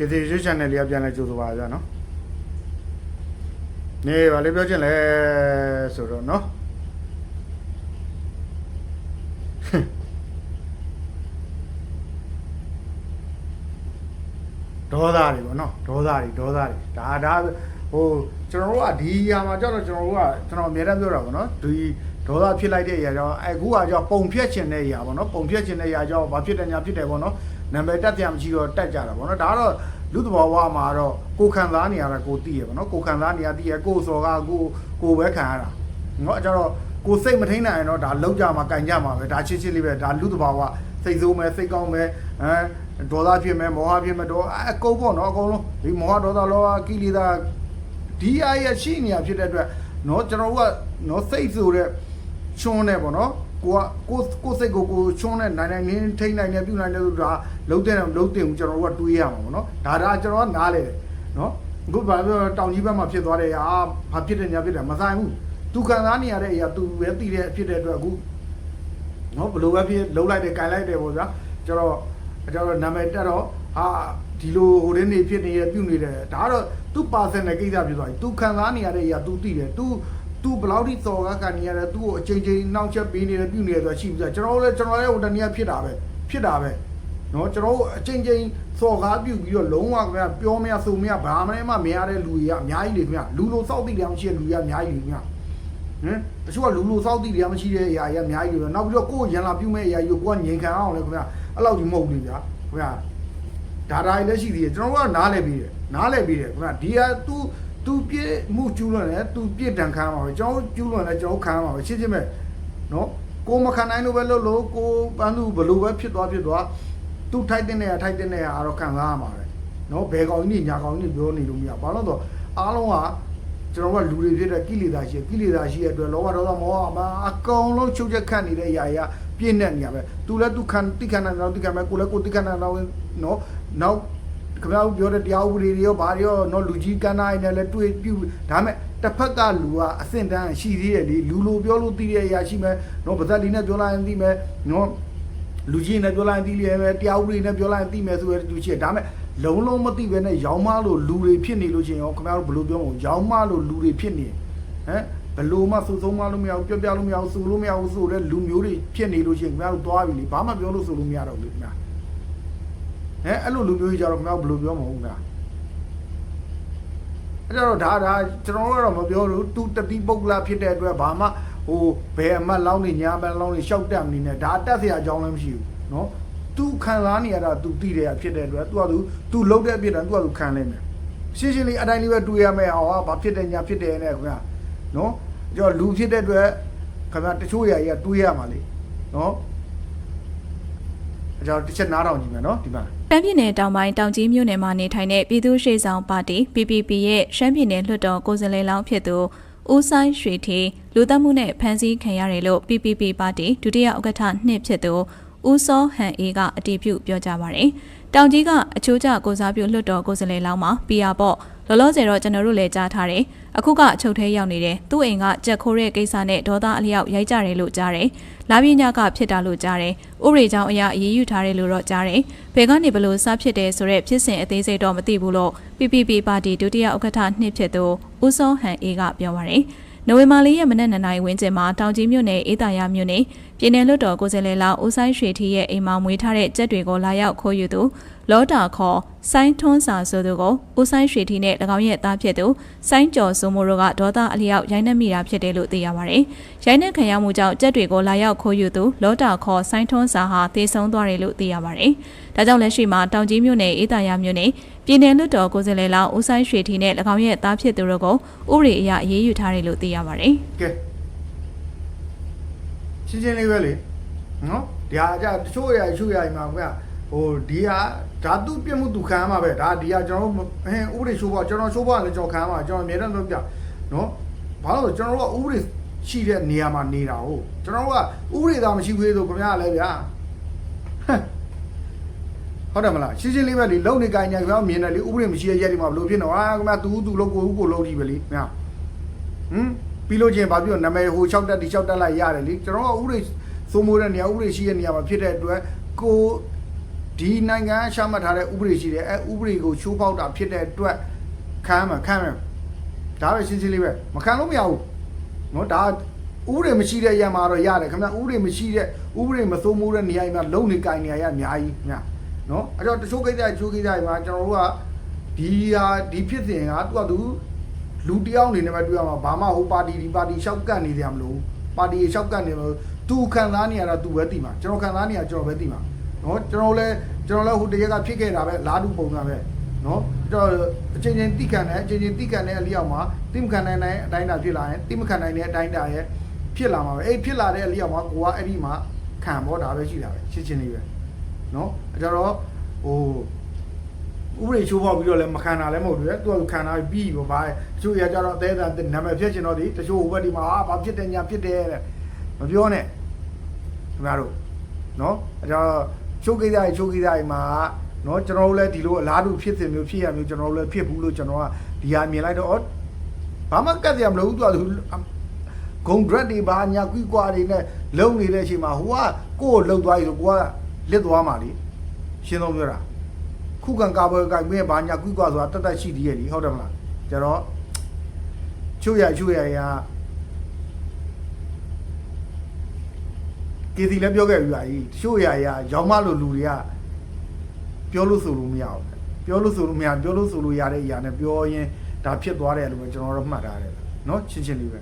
ကတိရွှေ channel လေးကပြန်လဲကြိုးဆိုပါကြနော်နေပါလေပြောချင်လဲဆိုတော့နော်ဒေါသတွေပေါ့နော်ဒေါသတွေဒေါသတွေဒါဒါဟိုကျွန်တော်တို့ကဒီအရာမှာကြောက်တော့ကျွန်တော်တို့ကကျွန်တော်အများအားပြောတာပေါ့နော်ဒီ ဒေါသဖြစ်လိုက်တဲ့အရာကြောင့်အခုကကြောင့်ပုံဖြတ်ခြင်းတဲ့အရာပေါ့နော်ပုံဖြတ်ခြင်းတဲ့အရာကြောင့်ဘာဖြစ်တယ်ညာဖြစ်တယ်ပေါ့နော်နံပါတ်တက်ပြန်မရှိတော့တက်ကြတာပေါ့နော်ဒါကတော့လူသဘောဝမှာတော့ကိုခံစားနေရတာကိုသိရပေါ့နော်ကိုခံစားနေရသိရကိုစော်ကကိုကိုပဲခံရတာနော်အဲကြတော့ကိုစိတ်မထိန်နိုင်ရင်တော့ဒါလောက်ကြမှာကန်ကြမှာပဲဒါချစ်ချစ်လေးပဲဒါလူသဘောဝစိတ်ဆိုးမယ်စိတ်ကောင်းမယ်အဲဒေါသဖြစ်မယ်မောဟဖြစ်မယ်တော့အကုန်ပေါ့နော်အကုန်လုံးဒီမောဟဒေါသလောဘကိလေသာဒီအရာရှိနေရဖြစ်တဲ့အတွက်နော်ကျွန်တော်တို့ကနော်စိတ်ဆိုတဲ့ ချွန်းနေပေါ့နော်ကိုကကိုကိုစိတ်ကိုကိုချွန်းနေနိုင်နိုင်ငင်းထိနိုင်နေပြုနိုင်တယ်ဆိုတာလုံးတဲ့လုံးတင်ကိုကျွန်တော်တို့ကတွေးရမှာပေါ့နော်ဒါဒါကျွန်တော်ကနားလေတယ်နော်အခုဘာပြောတောင်ကြီးဘက်မှာဖြစ်သွားတဲ့အာဘာဖြစ်တယ်ညာဖြစ်တယ်မဆိုင်ဘူးသူခံစားနေရတဲ့အရာသူပဲသိတဲ့ဖြစ်တဲ့အတွက်အခုနော်ဘလို့ပဲဖြစ်လုံးလိုက်တယ်ကင်လိုက်တယ်ပေါ့ဗျာကျွန်တော်ကျွန်တော်နာမည်တက်တော့ဟာဒီလိုဟိုတင်းနေဖြစ်နေရပြုနေတယ်ဒါကတော့သူ personal ကိစ္စဖြစ်သွားပြီ तू ခံစားနေရတဲ့အရာ तू သိတယ် तू သူဘလောက်ထိစော်ကားကန်နေရတယ်သူ့ကိုအချိန်ချင်းနှောက်ချက်ပေးနေတယ်ပြုနေတယ်ဆိုတာရှိပြီကျွန်တော်တို့လည်းကျွန်တော်လည်းဟိုတနေ့ဖြစ်တာပဲဖြစ်တာပဲနော်ကျွန်တော်တို့အချိန်ချင်းစော်ကားပြုပြီးတော့လုံးဝခင်ဗျပြောမရဆိုမရဘာမှမမရတဲ့လူတွေကအများကြီးတွေခင်ဗျလူလိုစောက်တိတရားမရှိတဲ့လူတွေကအများကြီးတွေခင်ဗျဟင်တချို့ကလူလူစောက်တိတရားမရှိတဲ့အရာကြီးအများကြီးတွေနောက်ပြီးတော့ကိုယ်ရန်လာပြုမဲ့အရာကြီးကိုကိုကငြိမ်ခံအောင်လဲခင်ဗျအဲ့လောက်ကြီးမဟုတ်ဘူးဗျာခင်ဗျဒါဒါကြီးလည်းရှိသေးတယ်ကျွန်တော်တို့ကနားလဲပြီးတယ်နားလဲပြီးတယ်ခင်ဗျဒီဟာ तू သူပြစ်မှုကျူးလွန်တယ်သူပြစ်ဒဏ်ခံမှာပဲကျွန်တော်ကျူးလွန်တယ်ကျွန်တော်ခံမှာပဲရှင်းရှင်းပဲနော်ကိုမခံနိုင်လို့ပဲလို့လို့ကိုပန်းသူဘလို့ပဲဖြစ်သွားဖြစ်သွားသူထိုက်တဲ့နေရာထိုက်တဲ့နေရာအားတော့ခံစားရမှာပဲနော်ဘယ်ကောင်ကြီးညာကောင်ကြီးပြောနေလို့မရဘာလို့တော့အားလုံးကကျွန်တော်ကလူတွေဖြစ်တဲ့ကိလေသာရှိကိလေသာရှိတဲ့အတွက်လောဘဒေါသမောဟအမအကောင်လုံးချုပ်ချက်ခတ်နေတဲ့အရာကြီးကပြည့်နေနေရပဲ။ तू လည်း तू ခံတိခံနိုင်တော့တိခံမယ်ကိုလည်းကိုတိခံနိုင်တော့နော်နောက် ခင်ဗျားတို့ပြောတဲ့တရားဥပဒေတွေရောဘာတွေရောနော်လူကြီးကန်းနိုင်နဲ့လည်းတွေ့ပြုဒါမဲ့တစ်ဖက်ကလူကအဆင့်တန်းရှိသေးတယ်လေလူလိုပြောလို့သိတဲ့အရာရှိမယ်နော်ဗဇက်လီနဲ့ပြောလိုက်ရင်သိမယ်နော်လူကြီးနဲ့ပြောလိုက်ရင်သိလိမ့်မယ်တရားဥပဒေနဲ့ပြောလိုက်ရင်သိမယ်ဆိုရတဲ့သူရှိတယ်ဒါပေမဲ့လုံးလုံးမသိပဲနဲ့ရောင်းမလို့လူတွေဖြစ်နေလို့ရှိရင်ရောခင်ဗျားတို့ဘယ်လိုပြောမလဲရောင်းမလို့လူတွေဖြစ်နေဟမ်ဘယ်လိုမှစူဆုံးမလို့မရဘူးပြောပြလို့မရဘူးစူလို့မရဘူးဆိုတဲ့လူမျိုးတွေဖြစ်နေလို့ရှိရင်ခင်ဗျားတို့သွားပြီလေဘာမှပြောလို့ဆိုလို့မရတော့ဘူးလေခင်ဗျာ ဟမ်အဲ့လိုလူမျိုးကြီးကြတော့ခင်ဗျားတို့ဘယ်လိုပြောမလဲခင်ဗျာအဲ့တော့ဒါဒါကျွန်တော်တို့ကတော့မပြောလို့သူတတိပုဂ္ဂလာဖြစ်တဲ့အတွက်ဘာမှဟိုဘယ်အမတ်လောင်းနေညာမတ်လောင်းနေရှောက်တက်မနေနဲ့ဒါတက်เสียအကြောင်းလည်းမရှိဘူးเนาะသူခံစားနေရတာ तू သိတယ်ဖြစ်တဲ့အတွက် तू က तू तू လှုပ်တဲ့အဖြစ်တယ် तू က तू ခံလိမ့်မယ်ရှင်းရှင်းလေးအတိုင်းလေးပဲတွေးရမယ်ဟောဘာဖြစ်တယ်ညာဖြစ်တယ်နဲ့ခင်ဗျာเนาะကြောလူဖြစ်တဲ့အတွက်ခင်ဗျာတချို့ຢာကြီးကတွေးရမှာလေเนาะအကြောင်းတစ်ချက်နားထောင်ကြည့်မယ်เนาะဒီမှာ ရှမ်းပြည်နယ်တောင်ပိုင်းတောင်ကြီးမြို့နယ်မှာနေထိုင်တဲ့ပြည်သူ့ရှေ့ဆောင်ပါတီ PPP ရဲ့ရှမ်းပြည်နယ်လွှတ်တော်ကိုယ်စားလှယ်လောင်းဖြစ်သူဦးဆိုင်ရွှေထီလူသက်မှုနဲ့ဖမ်းဆီးခံရတယ်လို့ PPP ပါတီဒုတိယဥက္ကဋ္ဌနှစ်ဖြစ်သူဦးစောဟန်အေးကအတည်ပြုပြောကြားပါရယ်။ တောင်ကြီးကအချိုးကျကိုစားပြုလွှတ်တော်ကိုယ်စားလှယ်လောင်းမှာ PR ပေါ့လောလောဆယ်တော့ကျွန်တော်တို့လည်းကြားထားတယ်။အခုကအချုပ်ထဲရောက်နေတယ်။သူ့အိမ်ကကြက်ခိုးတဲ့ကိစ္စနဲ့ဒေါသအလျောက်ရိုက်ကြတယ်လို့ကြားတယ်။လာပြညကဖြစ်တာလို့ကြားတယ်။ဥပဒေကြောင်းအရာအရေးယူထားတယ်လို့တော့ကြားတယ်။ဘယ်ကနေဘလို့စဖြစ်တယ်ဆိုတော့ဖြစ်စဉ်အသေးစိတ်တော့မသိဘူးလို့ PPP ပါတီဒုတိယဥက္ကဋ္ဌနှစ်ဖြစ်သူဦးစောဟန်အေးကပြောပါရယ်။ နိုဝင်ဘာလရဲ့မနက်2နာရီဝန်းကျင်မှာတောင်ကြီးမြို့နယ်အေးသာရမြို့နယ်ပြည်내လွတ်တော်ကိုယ်စားလှယ်လောင်းဦးဆိုင်ရွှေထီရဲ့အိမ်မှာမွေးထားတဲ့ကြက်တွေကိုလာရောက်ခိုးယူသူ လောတာခေါ်ဆိုင်းထွန်းစာဆိုသူကိုဦးဆိုင်ရွှေထီနဲ့၎င်းရဲ့သားဖြစ်သူဆိုင်းကျော်စိုးမိုးတို့ကဒေါသအလျောက်ရိုင်းနှက်မိတာဖြစ်တယ်လို့သိရပါတယ်။ရိုင်းနှက်ခံရမှုကြောင့်ကြက်တွေကိုလာရောက်ခိုးယူသူလောတာခေါ်ဆိုင်းထွန်းစာဟာသေဆုံးသွားတယ်လို့သိရပါတယ်။ဒါကြောင့်လက်ရှိမှာတောင်ကြီးမြို့နယ်အေးသာရမြို့နယ်ပြည်내လွတ်တော်ကိုယ်စားလှယ်လောင်းဦးဆိုင်ရွှေထီနဲ့၎င်းရဲ့သားဖြစ်သူတို့ကိုဥပဒေအရအရေးယူထားတယ်လို့သိရပါတယ်။ကဲရှင်းရှင်းလေးပဲလေနော်ဒီဟာကြတချို့အရာတချို့အရာကြီးမှာခင်ဗျ ဟိုဒီဟာဓာတုပြစ်မှုသူခံရမှာပဲဒါဒီဟာကျွန်တော်တို့ဟင်းဥပဒေရှိုးပါကျွန်တော်ရှိုးပါလည်းကျွန်တော်ခံရမှာကျွန်တော်အမြဲတမ်းပြောပြနော်ဘာလို့လဲကျွန်တော်တို့ကဥပဒေရှိတဲ့နေရာမှာနေတာဟုတ်ကျွန်တော်တို့ကဥပဒေသားမရှိဘူးဆိုခင်ဗျာလည်းဗျာဟမ်ဟုတ်တယ်မလားရှင်းရှင်းလေးပဲလေလုံနေကြညာခင်ဗျာမြင်တယ်လေဥပဒေမရှိတဲ့ရက်ဒီမှာဘယ်လိုဖြစ်နေဟာခင်ဗျာသူသူလို့ကိုဦးကိုလုံးကြည့်ပဲလေခင်ဗျာဟမ်ပြီးလို့ချင်းဘာပြောနာမည်ဟို6တက်ဒီ6တက်လိုက်ရတယ်လေကျွန်တော်ကဥပဒေစိုးမိုးတဲ့နေရာဥပဒေရှိတဲ့နေရာမှာဖြစ်တဲ့အတွက်ကိုထ ဒီနိုင်ငံရှာမှတ်ထားတဲ့ဥပဒေရှိတယ်အဲဥပဒေကိုချိုးဖောက်တာဖြစ်တဲ့အတွက်ခံမှာခံမှာဒါပဲရှင်းရှင်းလေးပဲမခံလို့မရဘူးနော်ဒါဥပဒေမရှိတဲ့ရံမှာတော့ရတယ်ခင်ဗျဥပဒေမရှိတဲ့ဥပဒေမစိုးမိုးတဲ့နေရာတွေမှာလုံနေကြင်နေရရအများကြီးညနော်အဲ့တော့တချို့ကိစ္စတချို့ကိစ္စတွေမှာကျွန်တော်တို့ကဒီဟာဒီဖြစ်စဉ်ကသူကသူလူတယောက်အနေနဲ့ပဲတွေ့ရမှာဘာမှဟိုပါတီဒီပါတီရှောက်ကတ်နေကြမလို့ပါတီရှောက်ကတ်နေလို့သူခံစားနေရတာသူပဲသိမှာကျွန်တော်ခံစားနေရကျွန်တော်ပဲသိမှာ နော်ကျွန်တော်လည်းကျွန်တော်လည်းဟိုတရက်ကဖြစ်ခဲ့တာပဲလာတူပုံစံပဲနော်ကျွန်တော်အချင်းချင်းတိခံတယ်အချင်းချင်းတိခံတဲ့အလျောက်မှာတိမခံနိုင်တဲ့အတိုင်းတာဖြစ်လာရင်တိမခံနိုင်တဲ့အတိုင်းတာရဲ့ဖြစ်လာမှာပဲအဲ့ဖြစ်လာတဲ့အလျောက်မှာကိုကအဲ့ဒီမှာခံပေါ်တာပဲရှိတာပဲရှင်းချင်းလေးပဲနော်အဲ့ကြတော့ဟိုဥပဒေချိုးဖောက်ပြီးတော့လည်းမခံတာလည်းမဟုတ်ဘူးလေသူကခံတာပြီးပေါ့ဗာတချို့ရကြတော့အသေးအနာမည်ဖြစ်ချင်တော့ဒီတချို့ဟိုဘက်ဒီမှာဟာဘာဖြစ်တယ်ညာဖြစ်တယ်တဲ့မပြောနဲ့ခင်ဗျားတို့နော်အဲတော့ ချိုးကိစ္စတွေချိုးကိစ္စတွေမှာနော်ကျွန်တော်တို့လည်းဒီလိုအလားတူဖြစ်စဉ်မျိုးဖြစ်ရမျိုးကျွန်တော်တို့လည်းဖြစ်ဘူးလို့ကျွန်တော်ကဒီဟာမြင်လိုက်တော့အော်ဘာမှကတ်ရမလို့သူကသူဂုံဒရက်တွေဘာညာကွီကွာတွေနဲ့လုံနေတဲ့အချိန်မှာဟိုကကိုယ့်ကိုလှုပ်သွားပြီဆိုကိုကလစ်သွားမှာလေရှင်းတော့ပြောတာခုခံကာဘယ်ကမင်းဘာညာကွီကွာဆိုတာတတ်တတ်ရှိသေးရဲ့ဒီဟုတ်တယ်မလားကျတော့ချိုးရချိုးရရ ကေစီလည်းပြောခဲ့ပြီးပါကြီးတချို့အရာရာရောင်းမလို့လူတွေကပြောလို့ဆိုလို့မရဘူးပြောလို့ဆိုလို့မရပြောလို့ဆိုလို့ရတဲ့အရာနဲ့ပြောရင်ဒါဖြစ်သွားတယ်လို့ပဲကျွန်တော်တို့မှတ်ထားတယ်နော်ချင်းချင်းလေးပဲ